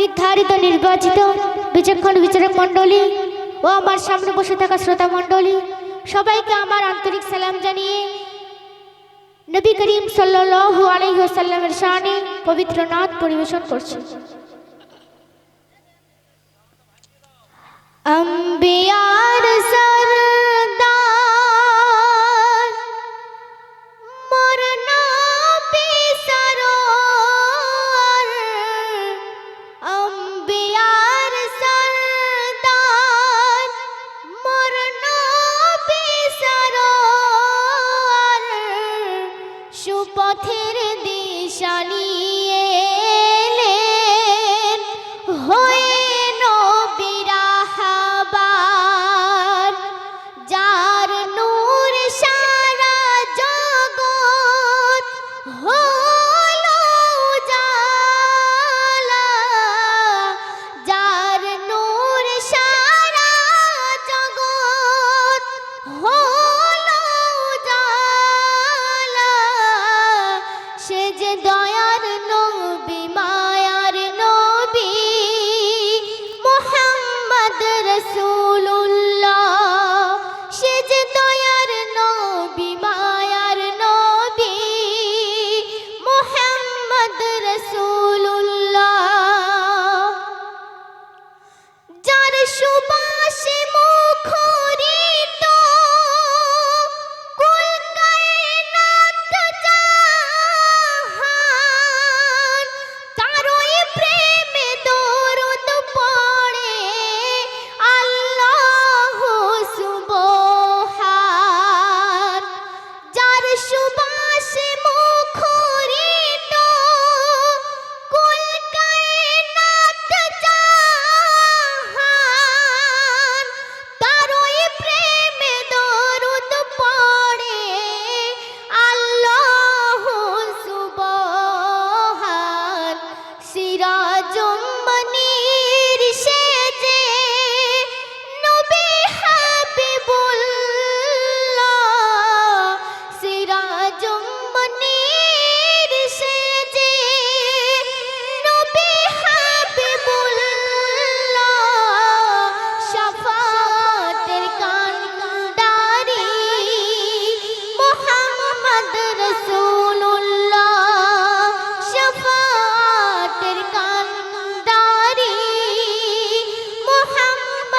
নির্ধারিত নির্বাচিত বিচক্ষণ বিচারক মণ্ডলী ও আমার সামনে বসে থাকা শ্রোতা সবাইকে আমার আন্তরিক সালাম জানিয়ে নবী করিম সাল্লাল্লাহু আলাইহি সানি পবিত্র নাথ পরিবেশন করছে। আম্বিয়ার পথের দিশানি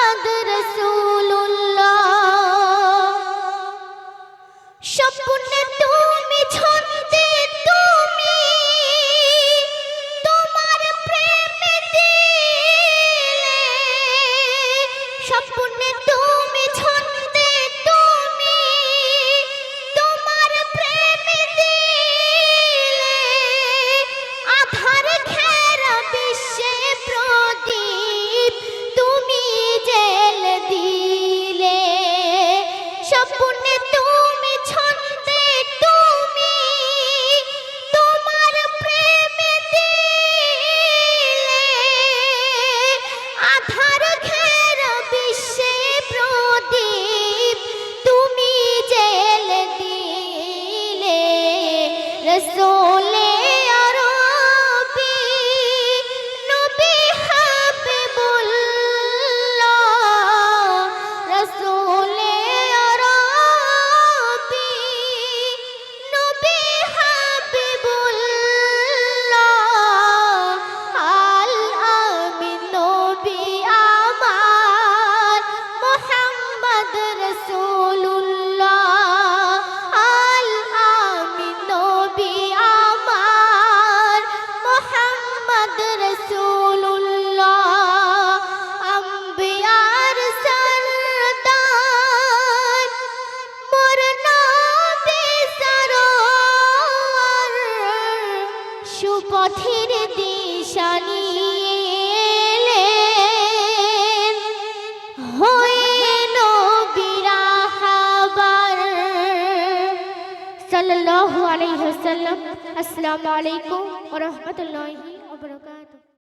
मोहम्मद रसूल सुपथिर दिशानी सल्लल्लाहु अलैहि वसल्लम अस्सलाम वालेकुम व रहमतुल्लाहि व बरकातहू